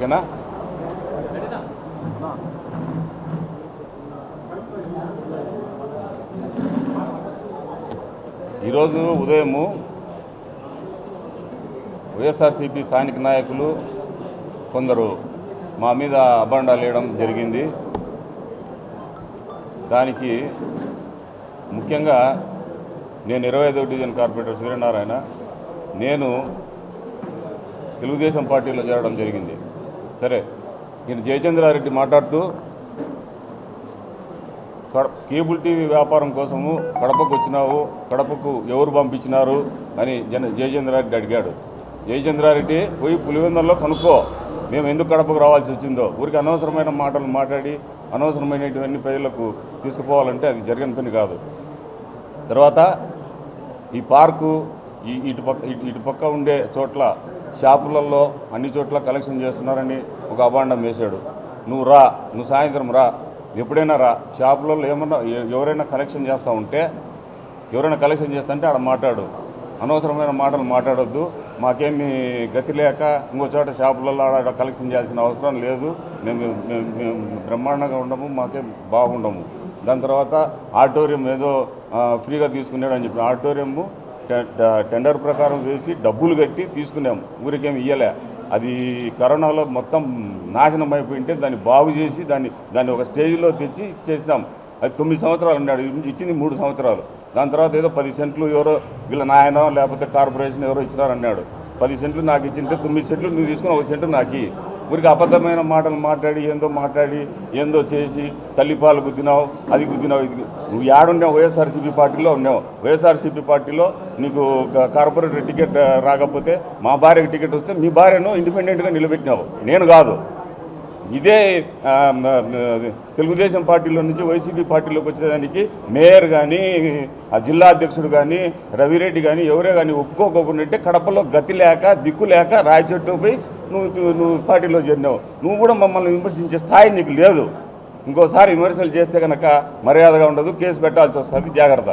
ఓకేనా? ఈరోజు ఉదయము వైఎస్ఆర్సీపీ స్థానిక నాయకులు కొందరు మా మీద అభండాలు వేయడం జరిగింది. దానికి ముఖ్యంగా నేను ఇరవై ఐదవ డివిజన్ కార్పొరేటర్ సూర్యనారాయణ నేను తెలుగుదేశం పార్టీలో చేరడం జరిగింది. సరే నేను జయచంద్రారెడ్డి మాట్లాడుతూ కడ- కేబుల్ టీవీ వ్యాపారం కోసము కడపకు వచ్చినావు కడపకు ఎవరు పంపించినారు అని జన జయచంద్రారెడ్డి అడిగాడు. జయచంద్రారెడ్డి పోయి పులివెందుల్లో కనుక్కో మేము ఎందుకు కడపకు రావాల్సి వచ్చిందో? ఊరికి అనవసరమైన మాటలు మాట్లాడి అనవసరమైనటువంటి ప్రజలకు తీసుకుపోవాలంటే అది జరిగిన పని కాదు. తర్వాత ఈ పార్కు ఈ ఇటు పక్క ఇటు- ఇటు పక్క ఉండే చోట్ల షాపులలో అన్ని చోట్ల కలెక్షన్ చేస్తున్నారని ఒక అభాండం వేశాడు. నువ్వు రా నువ్వు సాయంత్రం రా ఎప్పుడైనా రా. షాపులలో ఏమన్నా ఎవరైనా కలెక్షన్ చేస్తూ ఉంటే ఎవరైనా కలెక్షన్ చేస్తుంటే ఆడ మాట్లాడు. అనవసరమైన మాటలు మాట్లాడొద్దు. మాకేమి గతి లేక ఇంకో చోట షాపులలో ఆడ కలెక్షన్ చేయాల్సిన అవసరం లేదు. మేము మేము మేము బ్రహ్మాండంగా ఉండము మాకేం బాగుండము. దాని తర్వాత ఆడిటోరియం ఏదో ఫ్రీగా తీసుకున్నాడు అని చెప్పి ఆడిటోరియము టెండర్ ప్రకారం వేసి డబ్బులు కట్టి తీసుకున్నాం ఊరికేం ఇయ్యలే. అది కరోనాలో మొత్తం నాశనం అయిపోయింటే దాన్ని బాగు చేసి దాన్ని దాన్ని ఒక స్టేజ్లో తెచ్చి చేసినాం. అది తొమ్మిది సంవత్సరాలు అన్నాడు. ఇచ్చింది మూడు సంవత్సరాలు. దాని తర్వాత ఏదో పది సెంట్లు ఎవరో వీళ్ళ నాయన లేకపోతే కార్పొరేషన్ ఎవరో ఇచ్చినారన్నాడు. పది సెంట్లు నాకు ఇచ్చింటే తొమ్మిది సెంట్లు నువ్వు తీసుకుని ఒక సెంటు నాకు ఇయ్యి. ఊరికి అబద్ధమైన మాటలు మాట్లాడి ఏందో మాట్లాడి ఏందో చేసి తల్లిపాలు గుద్దినావు అది గుద్దినావు ఇది నువ్వు యాడున్నావు? వైఎస్ఆర్సీపీ పార్టీలో ఉన్నావు. వైఎస్ఆర్సీపీ పార్టీలో నీకు కార్పొరేటర్ టికెట్ రాకపోతే మా భార్యకి టికెట్ వస్తే మీ భార్యను ఇండిపెండెంట్గా నిలబెట్టినావు. నేను కాదు. ఇదే తెలుగుదేశం పార్టీలో నుంచి వైసీపీ పార్టీలోకి వచ్చేదానికి మేయర్ కానీ ఆ జిల్లా అధ్యక్షుడు కానీ రవిరెడ్డి కానీ ఎవరే కానీ ఒప్పుకోకుండా కడపలో గతి లేక దిక్కు లేక రాయచోటు పోయి నువ్వు నువ్వు పార్టీలో చేరినావు. నువ్వు కూడా మమ్మల్ని విమర్శించే స్థాయి నీకు లేదు. ఇంకోసారి విమర్శలు చేస్తే కనుక మర్యాదగా ఉండదు కేసు పెట్టాల్సి వస్తుంది. జాగ్రత్త.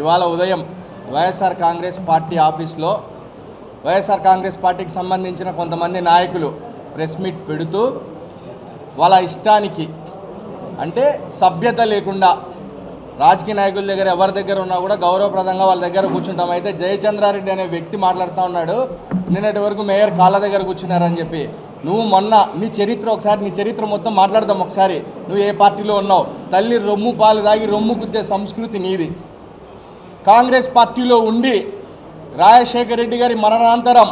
ఇవాళ ఉదయం వైఎస్ఆర్ కాంగ్రెస్ పార్టీ ఆఫీస్లో వైఎస్ఆర్ కాంగ్రెస్ పార్టీకి సంబంధించిన కొంతమంది నాయకులు ప్రెస్ మీట్ పెడుతూ వాళ్ళ ఇష్టానికి అంటే సభ్యత లేకుండా రాజకీయ నాయకుల దగ్గర ఎవరి దగ్గర ఉన్నా కూడా గౌరవప్రదంగా వాళ్ళ దగ్గర కూర్చుంటాం. అయితే జయచంద్రారెడ్డి అనే వ్యక్తి మాట్లాడుతూ ఉన్నాడు. నిన్నటి వరకు మేయర్ కాళ్ళ దగ్గర కూర్చున్నారని చెప్పి. నువ్వు మొన్న నీ చరిత్ర ఒకసారి నీ చరిత్ర మొత్తం మాట్లాడదాం ఒకసారి. నువ్వు ఏ పార్టీలో ఉన్నావు? తల్లి రొమ్ము పాలు దాగి రొమ్ము గుద్దే సంస్కృతి నీది. కాంగ్రెస్ పార్టీలో ఉండి రాజశేఖర్ రెడ్డి గారి మరణానంతరం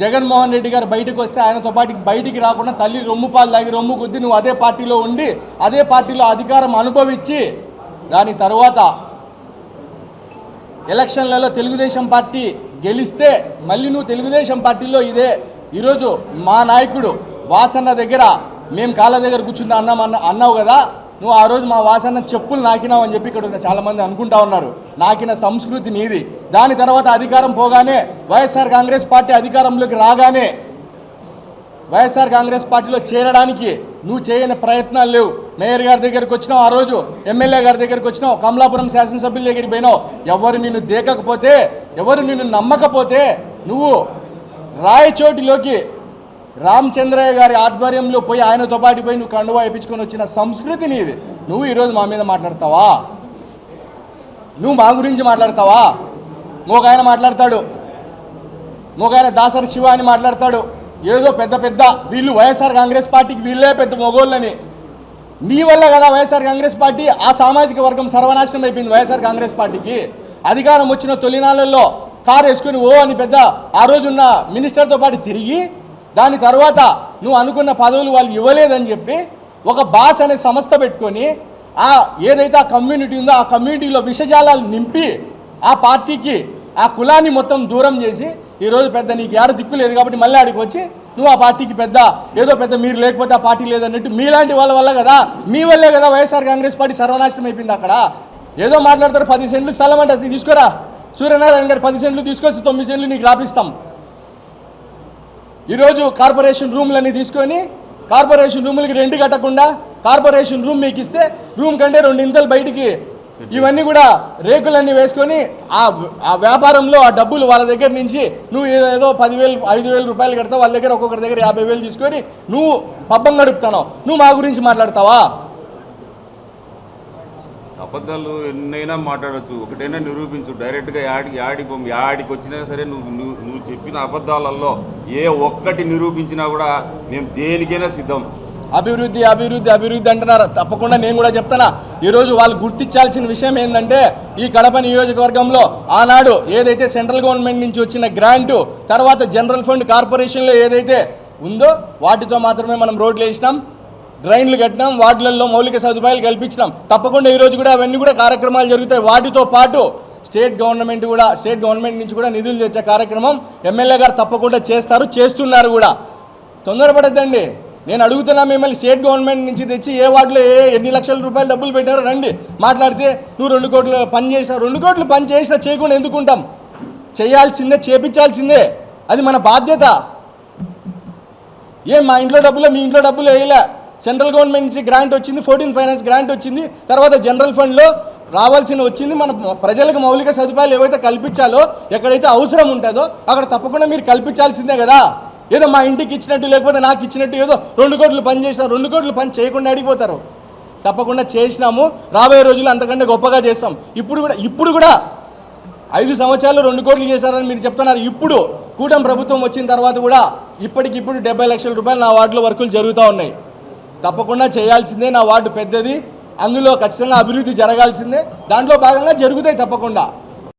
జగన్మోహన్ రెడ్డి గారు బయటకు వస్తే ఆయనతో పాటు బయటికి రాకుండా తల్లి రొమ్ము పాలు దాగి రొమ్ము కొద్ది నువ్వు అదే పార్టీలో ఉండి అదే పార్టీలో అధికారం అనుభవించి దాని తర్వాత ఎలక్షన్లలో తెలుగుదేశం పార్టీ గెలిస్తే మళ్ళీ నువ్వు తెలుగుదేశం పార్టీలో ఇదే. ఈరోజు మా నాయకుడు వాసన్న దగ్గర మేము కాళ్ళ దగ్గర కూర్చున్నా అన్నాం అన్న అన్నావు కదా నువ్వు ఆ రోజు మా వాసన్న చెప్పులు నాకినావు అని చెప్పి ఇక్కడ ఉన్న చాలామంది అనుకుంటా ఉన్నారు. నాకిన సంస్కృతి నీది. దాని తర్వాత అధికారం పోగానే వైఎస్ఆర్ కాంగ్రెస్ పార్టీ అధికారంలోకి రాగానే వైఎస్ఆర్ కాంగ్రెస్ పార్టీలో చేరడానికి నువ్వు చేయని ప్రయత్నాలు లేవు. మేయర్ గారి దగ్గరికి వచ్చినావు ఆ రోజు ఎమ్మెల్యే గారి దగ్గరికి వచ్చినావు కమలాపురం శాసనసభ్యుల దగ్గరికి పోయినావు. ఎవరు నిన్ను దేకకపోతే ఎవరు నిన్ను నమ్మకపోతే నువ్వు రాయచోటిలోకి రామచంద్రయ్య గారి ఆధ్వర్యంలో పోయి ఆయనతో పాటు పోయి నువ్వు కండువా వేయించుకొని వచ్చిన సంస్కృతి నీది. నువ్వు ఈరోజు మా మీద మాట్లాడతావా? నువ్వు మా గురించి మాట్లాడతావా? ఇంకొక ఆయన మాట్లాడతాడు. ఇంకొక ఆయన దాసరి శివ అని మాట్లాడతాడు. ఏదో పెద్ద పెద్ద వీళ్ళు వైఎస్ఆర్ కాంగ్రెస్ పార్టీకి వీళ్ళే పెద్ద మొగోళ్ళని. నీ వల్ల కదా వైఎస్ఆర్ కాంగ్రెస్ పార్టీ ఆ సామాజిక వర్గం సర్వనాశనం అయిపోయింది వైఎస్ఆర్ కాంగ్రెస్ పార్టీకి. అధికారం వచ్చిన తొలినాళ్ళల్లో కారు వేసుకుని ఓ అని పెద్ద ఆ రోజున్న మినిస్టర్తో పాటు తిరిగి దాని తర్వాత నువ్వు అనుకున్న పదవులు వాళ్ళు ఇవ్వలేదని చెప్పి ఒక బాస్ అనే సంస్థ పెట్టుకొని ఆ ఏదైతే ఆ కమ్యూనిటీ ఉందో ఆ కమ్యూనిటీలో విషజాలాలు నింపి ఆ పార్టీకి ఆ కులాన్ని మొత్తం దూరం చేసి ఈరోజు పెద్ద నీకు ఏడ దిక్కు లేదు కాబట్టి మళ్ళీ ఆడికి వచ్చి నువ్వు ఆ పార్టీకి పెద్ద ఏదో పెద్ద మీరు లేకపోతే ఆ పార్టీ లేదన్నట్టు మీలాంటి వాళ్ళ వల్ల కదా మీ వల్లే కదా వైఎస్ఆర్ కాంగ్రెస్ పార్టీ సర్వనాశనం అయిపోయింది అక్కడ. ఏదో మాట్లాడతారు పది సెంట్లు స్థలం అంటే అది తీసుకురా. సూర్యనారాయణ గారు పది సెంట్లు తీసుకొచ్చి తొమ్మిది సెంట్లు నీకు రాపిస్తాం. ఈరోజు కార్పొరేషన్ రూమ్లన్నీ తీసుకొని కార్పొరేషన్ రూములకి రెండు కట్టకుండా కార్పొరేషన్ రూమ్ మీకు ఇస్తే రూమ్ కంటే రెండు ఇంతలు బయటికి ఇవన్నీ కూడా రేకులన్నీ వేసుకొని ఆ ఆ వ్యాపారంలో ఆ డబ్బులు వాళ్ళ దగ్గర నుంచి నువ్వు ఏదో ఏదో పదివేలు ఐదు వేల రూపాయలు కడతావు వాళ్ళ దగ్గర ఒక్కొక్కరి దగ్గర యాభై వేలు తీసుకొని నువ్వు పబ్బం గడుపుతావు నువ్వు మా గురించి మాట్లాడతావా? అబద్ధాలు ఎన్నైనా మాట్లాడొచ్చు. ఒకటైనా నిరూపించు. డైరెక్ట్గా యాడి యాడికి పంపి యాడికి వచ్చినా సరే నువ్వు నువ్వు నువ్వు చెప్పిన అబద్ధాలలో ఏ ఒక్కటి నిరూపించినా కూడా మేము దేనికైనా సిద్ధం. అభివృద్ధి అభివృద్ధి అభివృద్ధి అంటున్నారు. తప్పకుండా నేను కూడా చెప్తానా ఈరోజు వాళ్ళు గుర్తించాల్సిన విషయం ఏంటంటే ఈ కడప నియోజకవర్గంలో ఆనాడు ఏదైతే సెంట్రల్ గవర్నమెంట్ నుంచి వచ్చిన గ్రాంటు తర్వాత జనరల్ ఫండ్ కార్పొరేషన్లో ఏదైతే ఉందో వాటితో మాత్రమే మనం రోడ్లు వేసినాం డ్రైన్లు కట్టినాం వాటిలలో మౌలిక సదుపాయాలు కల్పించినాం. తప్పకుండా ఈరోజు కూడా అవన్నీ కూడా కార్యక్రమాలు జరుగుతాయి. వాటితో పాటు స్టేట్ గవర్నమెంట్ కూడా స్టేట్ గవర్నమెంట్ నుంచి కూడా నిధులు తెచ్చే కార్యక్రమం ఎమ్మెల్యే గారు తప్పకుండా చేస్తారు చేస్తున్నారు కూడా. తొందరపడద్దండి. నేను అడుగుతున్నా మిమ్మల్ని స్టేట్ గవర్నమెంట్ నుంచి తెచ్చి ఏ వార్డులో ఏ ఎన్ని లక్షల రూపాయలు డబ్బులు పెట్టారో రండి. మాట్లాడితే నువ్వు రెండు కోట్లు పని చేసినా రెండు కోట్లు పని చేసినా చేయకుండా ఎందుకుంటాం చేయాల్సిందే చేపించాల్సిందే. అది మన బాధ్యత. ఏం మా ఇంట్లో డబ్బులు మీ ఇంట్లో డబ్బులు వేయలే. సెంట్రల్ గవర్నమెంట్ నుంచి గ్రాంట్ వచ్చింది ఫోర్టీన్ ఫైనాన్స్ గ్రాంట్ వచ్చింది. తర్వాత జనరల్ ఫండ్లో రావాల్సిన వచ్చింది మన ప్రజలకు మౌలిక సదుపాయాలు ఏవైతే కల్పించాలో ఎక్కడైతే అవసరం ఉంటుందో అక్కడ తప్పకుండా మీరు కల్పించాల్సిందే కదా. ఏదో మా ఇంటికి ఇచ్చినట్టు లేకపోతే నాకు ఇచ్చినట్టు ఏదో రెండు కోట్లు పని చేసిన రెండు కోట్లు పని చేయకుండా అడిగిపోతారు తప్పకుండా చేసినాము. రాబోయే రోజులు అంతకంటే గొప్పగా చేస్తాం. ఇప్పుడు కూడా ఇప్పుడు కూడా ఐదు సంవత్సరాలు రెండు కోట్లు చేశారని మీరు చెప్తున్నారు. ఇప్పుడు కూటమి ప్రభుత్వం వచ్చిన తర్వాత కూడా ఇప్పటికిప్పుడు డెబ్బై లక్షల రూపాయలు నా వార్డులో వర్కులు జరుగుతూ ఉన్నాయి. తప్పకుండా చేయాల్సిందే నా వార్డు పెద్దది. అందులో ఖచ్చితంగా అభివృద్ధి జరగాల్సిందే. దాంట్లో భాగంగా జరుగుతాయి తప్పకుండా.